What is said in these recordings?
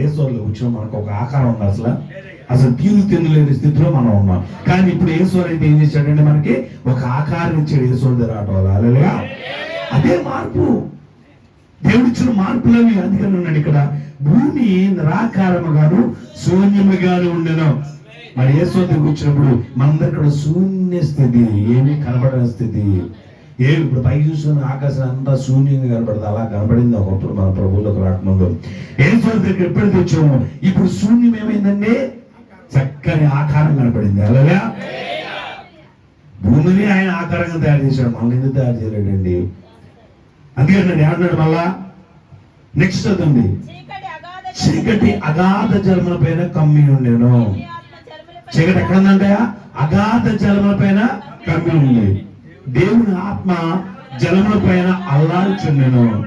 ఏసోర్లో కూర్చున్నాం. మనకు ఒక ఆకారం ఉంది అసలు. అసలు తీరు తినలేని స్థితిలో మనం ఉన్నాం. కానీ ఇప్పుడు ఏసోర్ అయితే ఏం చేశాడంటే మనకి ఒక ఆకారం ఇచ్చాడు ఏసోర్ దగ్గర అదే మార్పు. దేవుడిచ్చిన మార్పులవి అందుకని ఉన్నాడు ఇక్కడ. భూమి నిరాకారముగాను శూన్యముగాను ఉండను. మరి ఏ కూర్చున్నప్పుడు వచ్చినప్పుడు మనందరి శూన్య స్థితి. ఏమీ కనబడని స్థితి. ఏ ఇప్పుడు పైకి చూస్తున్న ఆకాశం అంతా శూన్యంగా కనబడదు అలా కనబడింది ఒకప్పుడు మన ప్రభువులకు రాకముందు. ఏ దగ్గరికి ఎప్పుడైతే వచ్చామో ఇప్పుడు శూన్యం ఏమైందండి? చక్కని ఆకారం కనపడింది. అలాగా భూమిని ఆయన ఆకారంగా తయారు చేశాడు. మనల్ని ఎందుకు తయారు చేయలేడండి? అందుకని ఏమన్నాడు మళ్ళా? నెక్స్ట్ చదువుంది చీకటి అగాధ జలముల పైన కమ్మి ఉండేను. చీకటి ఎక్కడ ఉందంటే అగాధ జలముల పైన కమ్మి ఉంది. దేవుని ఆత్మ జలముల పైన అల్లాల్చుండెను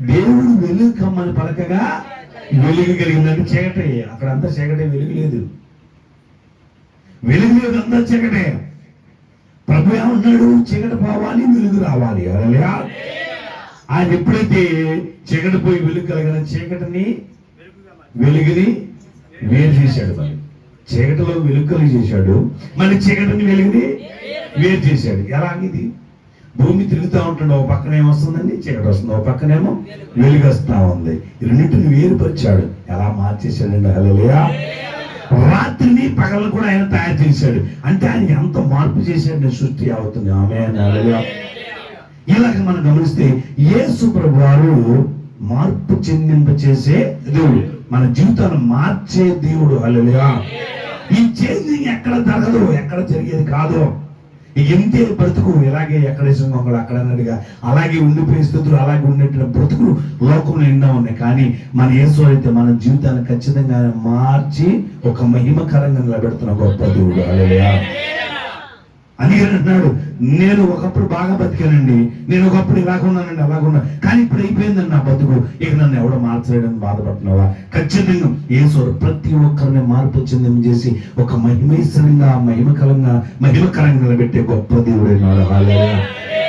దేవుడు వెలుగు కమ్మని పలకగా వెలుగు కలిగిందంటే చీకటే. అక్కడ అంతా చీకటే వెలుగు లేదు. వెలుగు లేదు అంతా చీకటే. ప్రభు ఏమన్నాడు? చీకటి పోవాలి వెలుగు రావాలి. అలా ఆయన ఎప్పుడైతే చీకటి పోయి వెలుగు కలిగిన చీకటిని వెలుగుని వేరు చేశాడు మరి. చీకటిలో వెలుగు కలిగి చేశాడు. మళ్ళీ చీకటిని వెలుగుని వేరు చేశాడు. ఎలా ఇది? భూమి తిరుగుతూ ఉంటాడు ఒక పక్కన ఏమొస్తుందండి? చీకటి వస్తుంది. ఒక పక్కనేమో వెలుగు ఉంది. రెండింటిని వేరుపరిచాడు. ఎలా మార్చేశాడండి? హల్లెలూయా. రాత్రిని పగలు కూడా ఆయన తయారు చేశాడు. అంటే ఆయన ఎంత మార్పు చేశాడు సృష్టి అవుతుంది. ఆమె ఇలాగ మనం గమనిస్తే యేసు ప్రభు వారు మార్పు చెందింప చేసే దేవుడు. మన జీవితాన్ని మార్చే దేవుడు. అల్లెలుగా ఈ చేంజింగ్ ఎక్కడ జరగదు ఎక్కడ జరిగేది కాదు. ఇక ఎంతే బ్రతుకు ఇలాగే ఎక్కడ ఒకడు అక్కడ అన్నట్టుగా అలాగే ఉండిపోయే స్థితులు అలాగే ఉండేట బ్రతుకులు లోకంలో ఎన్నో ఉన్నాయి. కానీ మన ఏసో అయితే మన జీవితాన్ని ఖచ్చితంగా మార్చి ఒక మహిమకరంగా నిలబెడుతున్న గొప్ప దేవుడు. అల్లెలుగా అందుకని అంటున్నాడు నేను ఒకప్పుడు బాగా బతికానండి. నేను ఒకప్పుడు ఇలాగున్నానండి అలాగున్నా కానీ ఇప్పుడు అయిపోయిందండి నా బతుకు. ఇక నన్ను ఎవడో మార్చలేడని బాధపడుతున్నావా? ఖచ్చితంగా ఏసోరు ప్రతి ఒక్కరిని మార్పు చెందిన చేసి ఒక మహిమేశ్వరంగా మహిమకరంగా మహిమకరంగా నిలబెట్టే గొప్ప దేవుడైనాడు హాలేయ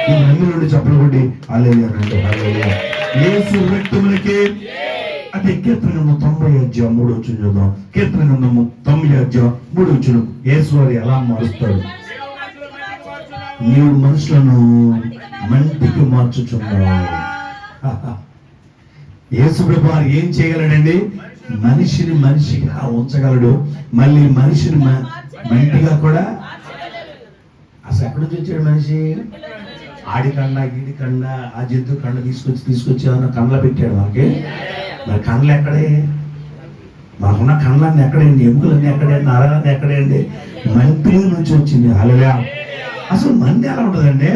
ఈ నమ్మి నుండి చెప్పలు కొట్టి అంటే హాలేయ ఏసు వ్యక్తులకి అదే కీర్తన గ్రంథం తొంభై అధ్యాయం మూడు వచ్చిన చూద్దాం. కీర్తన గ్రంథము తొంభై అధ్యాయం మూడు వచ్చిన యేసువారి ఎలా మారుస్తాడు ఏడు మనుషులను మంటికి మార్చుచున్నాడు యేసుప్రభు వారు ఏం చేయగలడండి? మనిషిని మనిషిగా ఉంచగలడు. మళ్ళీ మనిషిని మ- మంటిగా కూడా అసలు ఎక్కడి నుంచి వచ్చాడు మనిషి? ఆడి కండ గీడి కండ ఆ జంతువు కండ తీసుకొచ్చి తీసుకొచ్చి ఏమన్నా కండ్ల పెట్టాడు మనకి? మరి కండ్లు ఎక్కడే? మాకున్న కండ్లన్నీ ఎక్కడండి? ఎముకలన్నీ ఎక్కడండి? నరాలన్నీ ఎక్కడండి? మంటి నుంచి వచ్చింది. అలాగా అసలు మంది ఎలా ఉంటుందండి.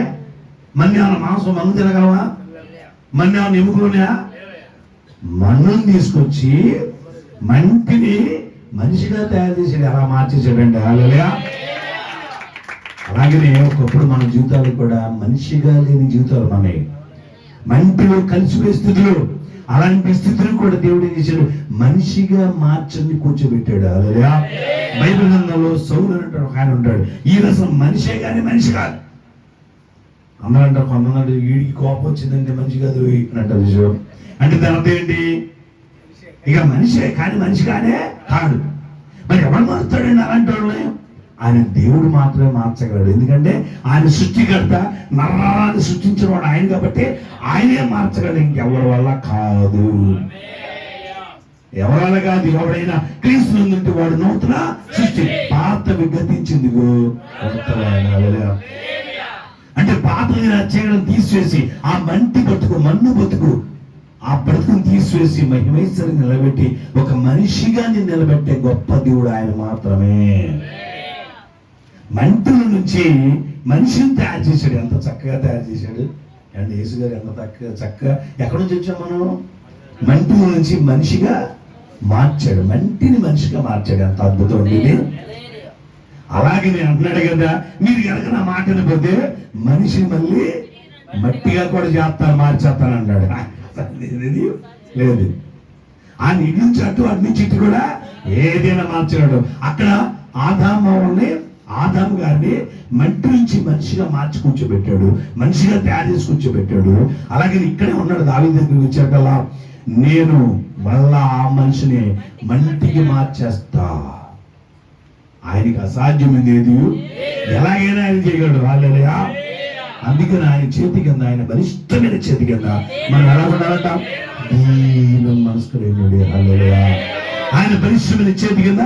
మన్ని ఏమైనా మాంసం మందు తినగలవా మంది ఏమైనా ఎముకలున్నాయా తీసుకొచ్చి మంటిని మనిషిగా తయారు చేసాడు ఎలా మార్చేసాడండి అలా అలాగనే ఒకప్పుడు మన జీవితాలు కూడా మనిషిగా లేని జీవితాలు మనవి మంటిలో కలిసిపోయే స్థితిలో అలాంటి స్థితిని కూడా దేవుడు ఏం చేశాడు? మనిషిగా మార్చని కూర్చోబెట్టాడు. అలా బైబిల్ గ్రంథంలో సౌలు అనేటువంటి ఒక ఆయన ఉంటాడు. ఈ అసలు మనిషే కానీ మనిషి కాదు. అందరూ అంటారు కొంతమంది వీడికి కోపం వచ్చిందంటే మనిషి కాదు అంటారు విషయం అంటే దాని అర్థం ఏంటి? ఇక మనిషే కానీ మనిషి కానే కాదు మరి ఎవరు మారుతాడండి అలాంటి ఆయన దేవుడు మాత్రమే మార్చగలడు. ఎందుకంటే ఆయన సృష్టికర్త నరాన్ని సృష్టించిన వాడు ఆయన కాబట్టి ఆయనే మార్చగలడు. ఇంకెవరి వల్ల కాదు. ఎవరి కాదు ఎవడైనా క్రీస్తు నుండి వాడు నూతన సృష్టి. పాత విగతించింది అంటే పాత చేయడం తీసివేసి ఆ మంటి బతుకు మన్ను బతుకు ఆ బ్రతుకుని తీసివేసి మహిమేశ్వరి నిలబెట్టి ఒక మనిషిగా నిలబెట్టే గొప్ప దేవుడు ఆయన మాత్రమే. మంటల నుంచి మనిషిని తయారు చేశాడు. ఎంత చక్కగా తయారు చేశాడు. అండ్ యేసు గారు ఎంత చక్కగా చక్కగా ఎక్కడి నుంచి వచ్చాం మనం? మంటల నుంచి మనిషిగా మార్చాడు. మంటిని మనిషిగా మార్చాడు. ఎంత అద్భుతం ఉండేది అలాగే నేను అంటున్నాడు కదా మీరు కనుక నా మాటని పోతే మనిషి మళ్ళీ మట్టిగా కూడా చేస్తాను మార్చేస్తాను అన్నాడు. లేదు లేదు. ఆ ఇటు నుంచి అటు అటు నుంచి ఇటు కూడా ఏదైనా మార్చగలడు. అక్కడ ఆదామని ఆదాము గారిని మంటి నుంచి మనిషిగా మార్చి కూర్చోబెట్టాడు మనిషిగా తయారు చేసి కూర్చోబెట్టాడు. అలాగే ఇక్కడే ఉన్నాడు దావి దగ్గరికి వచ్చాకలా నేను మళ్ళా ఆ మనిషిని మంటికి మార్చేస్తా. ఆయనకి అసాధ్యమైంది ఏది? ఎలాగైనా ఆయన చేయగలడు. రాలేదయా అందుకని ఆయన చేతి కింద ఆయన బలిష్టమైన చేతి కింద మనం ఎలా ఉండాలట? దీన మనసుకులేనుడి హల్లెలూయా. ఆయన బలిష్టమైన చేతి కింద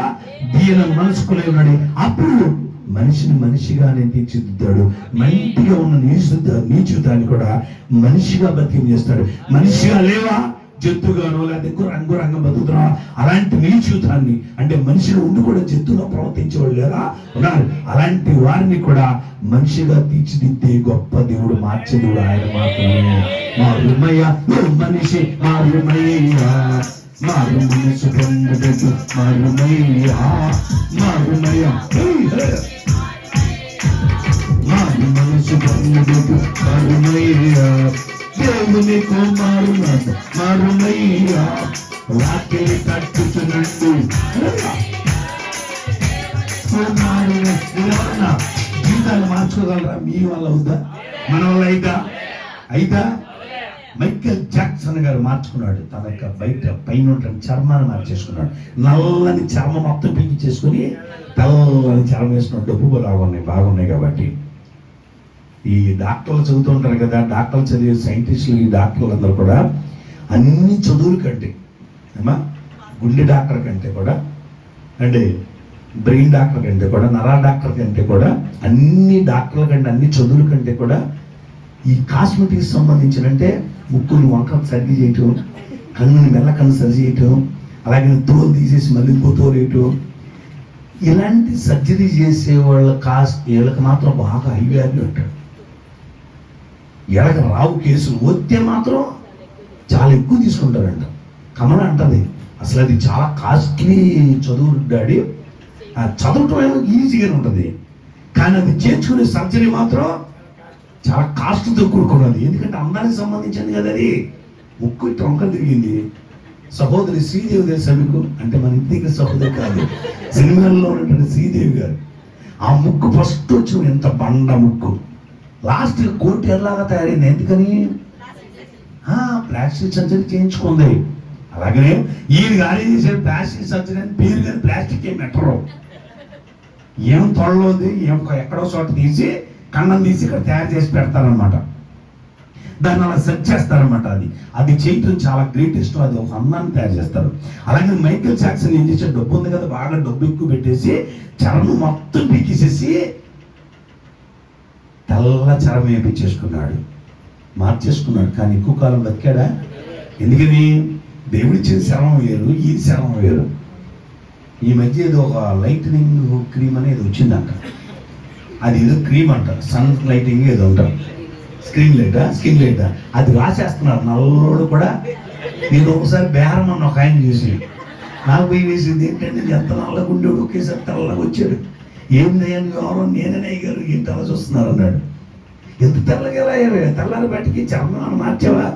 దీన ఉన్నాడు అప్పుడు మనిషిని మనిషిగానే తీర్చిదిద్దాడు మంటిగా ఉన్న నీచుత నీచుతాన్ని కూడా మనిషిగా బతికి చేస్తాడు. మనిషిగా లేవా? జంతువుగానో లేకపోతే రంగు రంగం బతుకుతున్నా అలాంటి నీచుతాన్ని అంటే మనిషిలో ఉండి కూడా జంతువులో ప్రవర్తించేవాళ్ళు లేరా? ఉన్నారు. అలాంటి వారిని కూడా మనిషిగా తీర్చిదిద్దే గొప్ప దేవుడు మార్చే దేవుడు ఆయన మాత్రమే. మారుమయ్య మనిషి మారుమయ్య మారు మనసు పొందదు మారుమయ్యా మారుమయ్యా మారు మనసు పొందదు మారుమయ్యా దేవుని కుమారుడు మారుమయ్య వాకిలి కుమారు జీవితాలు మార్చుకోగలరా మీ వల్ల అవుతా మన వల్ల అయితా అయితా మైకేల్ జాక్సన్ గారు మార్చుకున్నాడు. తన యొక్క బయట పైన చర్మాన్ని మార్చేసుకున్నాడు. నల్లని చర్మం మొత్తం పీకి చేసుకుని తెల్లని చర్మం వేసుకున్నాడు. డబ్బు బాగున్నాయి బాగున్నాయి కాబట్టి. ఈ డాక్టర్లు చదువుతుంటారు కదా డాక్టర్లు చదివే సైంటిస్టులు ఈ డాక్టర్లు అందరూ కూడా అన్ని చదువుల కంటే ఏమా? గుండె డాక్టర్ కంటే కూడా అంటే బ్రెయిన్ డాక్టర్ కంటే కూడా నరా డాక్టర్ కంటే కూడా అన్ని డాక్టర్ల కంటే అన్ని చదువుల కంటే కూడా ఈ కాస్మెటిక్స్ సంబంధించిన అంటే ముక్కుని వంక సర్ది చేయటం కన్నుని మెల్ల కన్ను సరి చేయటం అలాగే తోలు తీసేసి మళ్ళీ ఇంకో తోలు ఇలాంటి సర్జరీ చేసే వాళ్ళ కాస్ట్ వీళ్ళకి మాత్రం బాగా హై వాల్యూ అంటాడు వీళ్ళకి రావు కేసులు వస్తే మాత్రం చాలా ఎక్కువ తీసుకుంటారంట. కమల అంటది అసలు అది చాలా కాస్ట్లీ చదువు డాడీ. ఆ చదవటం ఈజీగానే ఉంటుంది. కానీ అది చేర్చుకునే సర్జరీ మాత్రం చాలా కాస్ట్తో కూడుకున్నది ఎందుకంటే అందానికి సంబంధించింది కదా అది. ముక్కు ఇట్లా తిరిగింది. సహోదరి శ్రీదేవి తెలుసా అంటే మన ఇంటి దగ్గర సహోదరి కాదు సినిమాల్లో ఉన్నటువంటి శ్రీదేవి గారు ఆ ముక్కు ఫస్ట్ వచ్చిన ఎంత బండ ముక్కు. లాస్ట్ కోర్టు ఎలాగా తయారైంది. ఎందుకని? ఆ, ప్లాస్టిక్ సర్జరీ చేయించుకుంది. అలాగనే ఈయన గారి చేసే ప్లాస్టిక్ సర్జరీ అని పేరు కానీ ప్లాస్టిక్ ఏం పెట్టరు. ఏం తొడలోది ఏం ఎక్కడో చోట తీసి కన్నం తీసి ఇక్కడ తయారు చేసి పెడతారనమాట దాన్ని అలా సెట్ చేస్తారనమాట అది. అది చేయటం చాలా గ్రేటెస్ట్. అది ఒక అన్నాన్ని తయారు చేస్తారు. అలాగే మైకిల్ జాక్సన్ ఏం చేసే డబ్బు ఉంది కదా బాగా డబ్బు ఎక్కువ పెట్టేసి చరణం మొత్తం పీకేసేసి తెల్ల చరం వేపించేసుకున్నాడు. మార్చేసుకున్నాడు. కానీ ఎక్కువ కాలం బతికాడా? ఎందుకని? దేవుడిచ్చిన శరం వేరు ఈ శరం వేరు. ఈ మధ్య ఏదో ఒక లైట్నింగ్ క్రీమ్ అనేది వచ్చిందంట. అది ఏదో క్రీమ్ అంటారు. సన్ లైటింగ్ ఏదో అంటారు. స్క్రీన్ లైటా స్కిన్ లైటా అది రాసేస్తున్నారు నల్లోడు కూడా. నేను ఒకసారి బేరం అన్న ఒక ఆయన చూసి నాకు పోయి వేసింది ఏంటంటే ఎంత నల్లగా ఉండేవాడు? ఒకేసారి తెల్లగా వచ్చాడు. ఏం నువ్వు ఎవరో నేననే గారు ఏంటి అలా చూస్తున్నారు అన్నాడు. ఎంత తెల్లగా ఎలా తెల్లారి బయటికి చర్మం అని మార్చావా?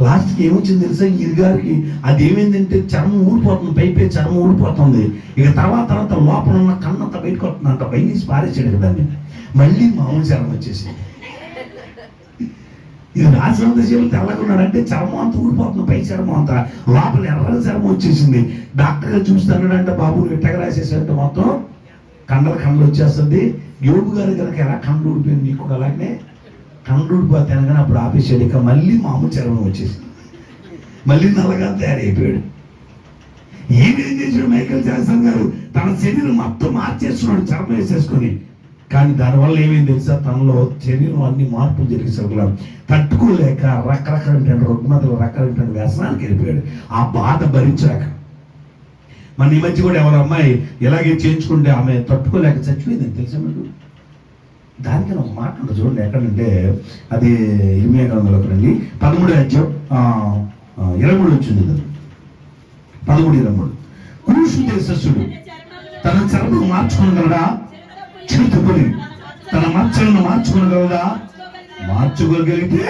లాస్ట్కి ఏమొచ్చింది తెలుసా? ఈ గారికి అది ఏమైందంటే చర్మం ఊడిపోతుంది పైపే చర్మం ఊడిపోతుంది. ఇక తర్వాత తర్వాత లోపల ఉన్న కన్నంత బయటకు వస్తుందంట బయట పారేసాడు కదా దాన్ని. మళ్ళీ మామూలు చర్మం వచ్చేసి ఇది రాసినంత సేపు తెల్లకున్నాడంటే చర్మం అంతా ఊడిపోతుంది పై చర్మం అంతా. లోపల ఎర్రని చర్మం వచ్చేసింది. డాక్టర్ గారు చూస్తానంటే బాబు నువ్వు ఎట్టగ రాసేసాడంటే మొత్తం కండల కండలు వచ్చేస్తుంది. యోగు గారు కనుక ఎలా కండలు ఊడిపోయింది నీకు అలాగే అలాగనే కండ్లు ఊడిపోతే అప్పుడు ఆపేసాడు ఇక మళ్ళీ మామూలు చర్మం వచ్చేసింది. మళ్ళీ నల్లగా తయారైపోయాడు. ఏమేం చేశాడు మైకల్ జాక్సన్ గారు? తన శరీరం మొత్తం మార్చేస్తున్నాడు చర్మం వేసేసుకొని. కానీ దానివల్ల ఏమైంది తెలుసా? తనలో శరీరం అన్ని మార్పులు జరిగేసరికి తట్టుకోలేక రకరకాలైన రుగ్మతలు రకరకాల వ్యసనానికి వెళ్ళిపోయాడు. ఆ బాధ భరించలేక. మన ఈ మధ్య కూడా ఎవరు అమ్మాయి ఇలాగే చేయించుకుంటే ఆమె తట్టుకోలేక చచ్చిపోయింది. తెలుసా మీకు? దానికి ఒక మాట ఉంటుంది చూడండి ఎక్కడంటే అది ఇరవై గ్రంథంలోకి రండి పదమూడు అధ్యాయం ఆ, ఇరవై మూడు వచ్చింది పదమూడు ఇరవై మూడు. కురుషు దేశస్సుడు తన చర్మం మార్చుకోగలడా చిరుతుకుని తన మచ్చలను మార్చుకోగలదా మార్చుకోగలిగితే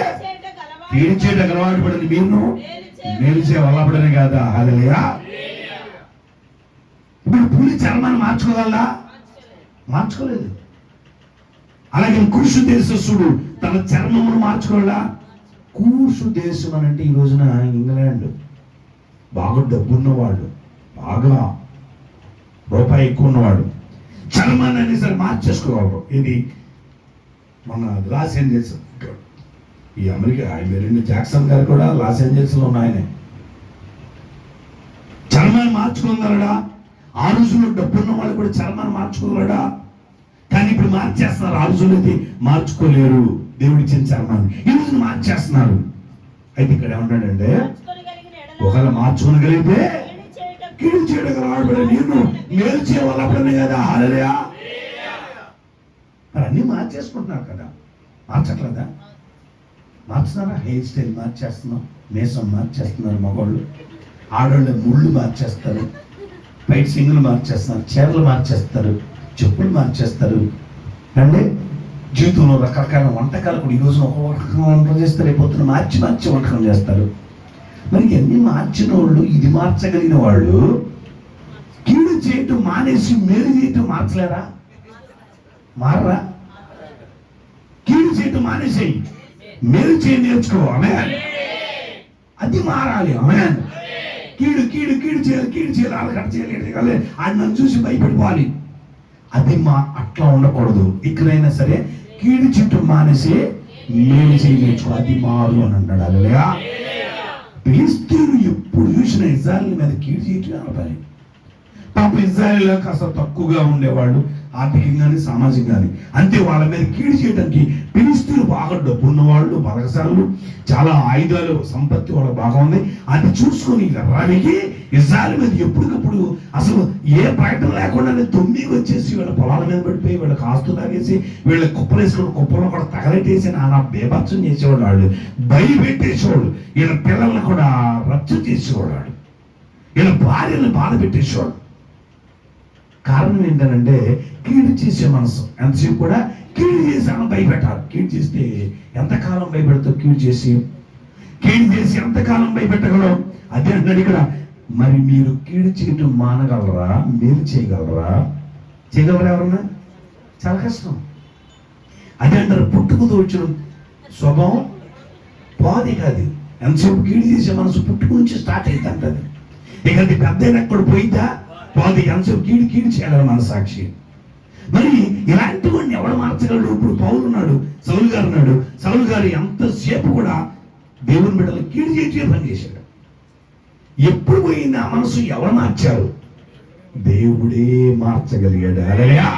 పీడిచేట అలవాటు పడింది మీరు మేలుచే వల్లబడని కాదా? అలయా ఇప్పుడు పులి చర్మాన్ని మార్చుకోగలదా? మార్చుకోలేదు. అలాగే కృషి దేశస్సుడు తన చర్మమును మార్చుకోగలడా కూర్సు దేశం అని అంటే ఈ రోజున ఇంగ్లాండ్ బాగా డబ్బున్నవాడు బాగా రూపాయి ఎక్కువ ఉన్నవాడు చర్మాన్ని అనేది సరే మార్చేసుకోగలరు ఇది మన లాస్ ఏంజల్స్ ఈ అమెరికా మెరిన్ జాక్సన్ గారు కూడా లాస్ ఏంజల్స్లో ఉన్న ఆయనే. చర్మాన్ని మార్చుకోగలడా ఆ రోజుల్లో డబ్బున్న వాళ్ళు కూడా చర్మాన్ని మార్చుకోగలడా కానీ ఇప్పుడు మార్చేస్తున్నారు. ఆ మార్చుకోలేరు. దేవుడి ఇచ్చిన చర్మాన్ని. ఈరోజు మార్చేస్తున్నారు. అయితే ఇక్కడ ఏమంటాడంటే ఒకవేళ మార్చుకోగలిగితే కీడు చేయుటకు చేయడం నేను మేలు చేయవలపడనే కదా. హాలయా మరి అన్ని మార్చేసుకుంటున్నారు కదా. మార్చట్లేదా? మార్చున్నారా హెయిర్ స్టైల్ మార్చేస్తున్నాం. మేసం మార్చేస్తున్నారు మగవాళ్ళు. ఆడవాళ్ళు ముళ్ళు మార్చేస్తారు. బయట సింగులు మార్చేస్తున్నారు. చీరలు మార్చేస్తారు. చెప్పులు మార్చేస్తారు. అంటే జీవితంలో రకరకాల వంటకాలు కూడా ఈ రోజున ఒక వంటకం వంటకం చేస్తారు రేపొద్దున మార్చి మార్చి వంటకం చేస్తారు. మరి ఎన్ని మార్చిన వాళ్ళు ఇది మార్చగలిగిన వాళ్ళు? కీడు చేయటం మానేసి మేలు చేయటం మార్చలేరా? మారరా? కీడు చేయటం మానేసేయి మేలు చేయ నేర్చుకో. ఆమె అది మారాలి. ఆమె కీడు కీడు కీడు చేయాలి కీడు చేయాలి అలకట చేయాలి కానీ ఆయన నన్ను చూసి భయపడిపోవాలి. అది మా అట్లా ఉండకూడదు. ఇక్కడైనా సరే కీడు చుట్టూ మానేసి మేలు చేయ అది మారు అని అన్నాడు. అలగా ఫిలిస్తీన్లు ఎప్పుడు చూసిన ఇజ్రాయల్ మీద కీడు చేయటం పని పాప ఇజ్రాయల్ కాస్త తక్కువగా ఉండేవాళ్ళు. ఆర్థికంగాని సామాజికంగాని. అంతే వాళ్ళ మీద కీడు చేయడానికి ఫిలిస్తీన్లు బాగా డబ్బున్న వాళ్ళు బలగసాలు చాలా ఆయుధాలు సంపత్తి వాళ్ళ బాగా ఉంది. అది చూసుకొని రానికి ఇజ్రాయల్ మీద ఎప్పటికప్పుడు అసలు ఏ ప్రకటన లేకుండానే తొమ్మిది వచ్చేసి వీళ్ళ పొలాల మీద పడిపోయి వీళ్ళకి ఆస్తులు తాగేసి వీళ్ళ కుప్పలు వేసుకుని కుప్పలను కూడా తగలెట్టేసి నానా బేభత్సం చేసేవాడు వాళ్ళు భయపెట్టేసేవాడు. వీళ్ళ పిల్లల్ని కూడా రచ్చ చేసేవాడు వాడు. వీళ్ళ భార్యలను బాధ పెట్టేసేవాడు. కారణం ఏంటంటే కీడు చేసే మనసు. ఎంతసేపు కూడా కీడు చేసి అన్న భయపెట్టాలి. కీడు చేస్తే ఎంతకాలం భయపెడతావు కీడు చేసి? కీడు చేసి ఎంతకాలం భయపెట్టగలవు? అదే అంటున్నాడు ఇక్కడ. మరి మీరు కీడు చేయటం మానగలరా? మేలు చేయగలరా? చేయగలరా ఎవరన్నా? చాలా కష్టం. అదే అంటారు పుట్టుకతో వచ్చిన స్వభావం పోది కాదు. ఎంతసేపు కీడు చేసే మనసు పుట్టుకు నుంచి స్టార్ట్ అవుతుంది అంటది ఇక అది పెద్ద ఎక్కడ పోయిందా? పోది ఎంతసేపు కీడు కీడు చేయాలని మన సాక్షి మరి ఇలాంటి వాడిని ఎవడు మార్చగలడు? ఇప్పుడు పౌలు ఉన్నాడు సౌలు గారు ఉన్నాడు. సౌలు గారు ఎంతసేపు కూడా దేవుని బిడ్డలు కీడు చేయటే పని చేశాడు. ఎప్పుడు పోయింది ఆ మనసు? ఎవరు మార్చారు? దేవుడే మార్చగలిగాడు. అలయా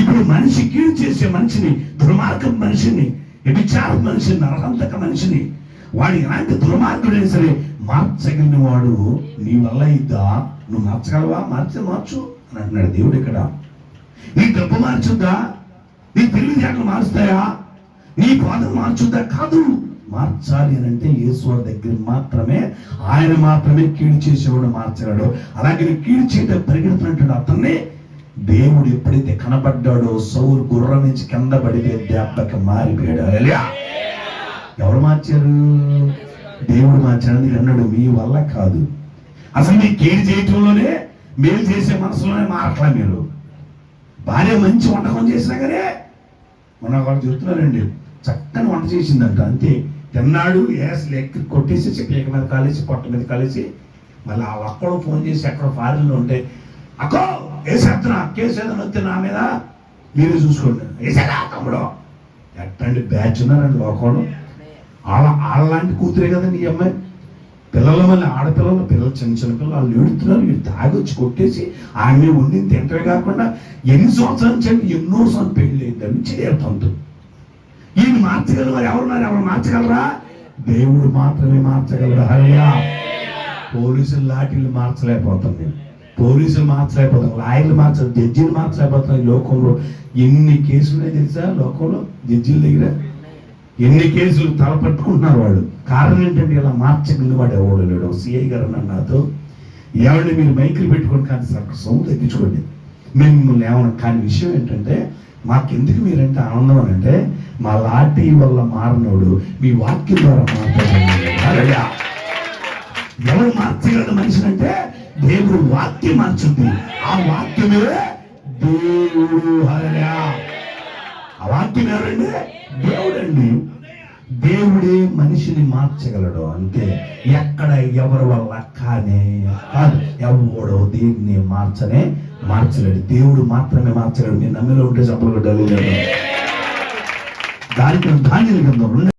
ఇప్పుడు మనిషి కీడు చేసే మనిషిని దుర్మార్గం మనిషిని వ్యభిచార మనిషిని నరహంతక మనిషిని వాడు ఎలాంటి దుర్మార్గుడైనా సరే మార్చగలిగిన వాడు నీ వల్ల ఇద్దా నువ్వు మార్చగలవా? మార్చి మార్చు అని అంటున్నాడు దేవుడు ఇక్కడ. నీ డబ్బు మార్చుద్దా? నీ తెలివితేటలు మారుస్తాయా? నీ బాధ మార్చుద్దా? కాదు. మార్చాలి అని అంటే యేసు దగ్గర మాత్రమే ఆయన మాత్రమే కీడు చేసేవాడు మార్చగలడు. అలాగే కీడు చేయడం పరిగెడుతున్నట్టు అతన్ని దేవుడు ఎప్పుడైతే కనబడ్డాడో సౌరు గుర్రం నుంచి కింద పడితే దెబ్బకి మారిపోయాడు. ఎవరు మార్చారు? దేవుడు మార్చాడు. అన్నాడు మీ వల్ల కాదు. అసలు మీ కేర్ చేయటంలోనే మేలు చేసే మనసులోనే మారట్లా మీరు? భార్య మంచి వంటకం చేసినా కానీ మొన్న వాళ్ళు చెప్తున్నారండి చక్కని వంట చేసిందంట అంతే. తిన్నాడు ఏస్ లెక్క కొట్టేసి పీక మీద కాలేసి పొట్ట మీద కాలేసి మళ్ళీ ఆ ఒక్కడు ఫోన్ చేసి ఎక్కడ ఫారెన్లో ఉంటే అక్కో వేసేస్తున్నా కేసు వస్తే నా మీద? మీరే చూసుకోండి. వేసేదా తమ్ముడు? ఎట్టండి బ్యాచ్ ఉన్నారండి లోకంలో. వాళ్ళ వాళ్ళలాంటి కూతురే కదండి ఈ అమ్మాయి. పిల్లల మళ్ళీ ఆడపిల్లలు పిల్లలు చిన్న చిన్న పిల్లలు వాళ్ళు ఏడుతున్నారు వీళ్ళు తాగొచ్చి కొట్టేసి ఆమె ఉండి తింటమే కాకుండా ఎన్ని సంవత్సరాల నుంచి అంటే ఎన్నో సంవత్సరం పెళ్ళి అయిందని నుంచి ఈయన మార్చగలరు? మరి ఎవరున్నారు ఎవరు మార్చగలరా? దేవుడు మాత్రమే మార్చగలరు హరియా పోలీసులు లాఠీలు మార్చలేకపోతుంది పోలీసులు మార్చలేకపోతాం. లాయర్లు మార్చారు జడ్జీలు మార్చలేకపోతాం ఈ లోకంలో. ఎన్ని కేసులు తెలుసా? లోకంలో? జడ్జీల దగ్గర? ఎన్ని కేసులు తలపట్టుకుంటున్నారు వాళ్ళు? కారణం ఏంటంటే ఇలా మార్చగలిగిన వాడు ఎవడు లేడు. సిఐ గారు అన్న నాతో ఏమండి మీరు మైకులు పెట్టుకోండి కానీ సార్ సౌండ్ తగ్గించుకోండి మేము మిమ్మల్ని ఏమన్నా కానీ విషయం ఏంటంటే మాకెందుకు మీరంటే ఆనందం అని అంటే మా లాఠీ వల్ల మారినోడు మీ వాక్యం ద్వారా మాట్లాడారు ఎవరు మార్చగలడు మనిషిని అంటే దేవుడు వాక్యం మార్చుంది ఆ వాక్యమే దేవుడు. హరయా ఆ వాక్యం ఎవరండి? దేవుడండి. దేవుడే మనిషిని మార్చగలడు. అంతే ఎక్కడ ఎవరి వల్ల కానే కాదు. ఎవడో దేవుడిని మార్చనే మార్చలేడు. దేవుడు మాత్రమే మార్చలేడు. మీరు నమ్మిలో ఉంటే చెప్పలు దానికి ధాన్యం కింద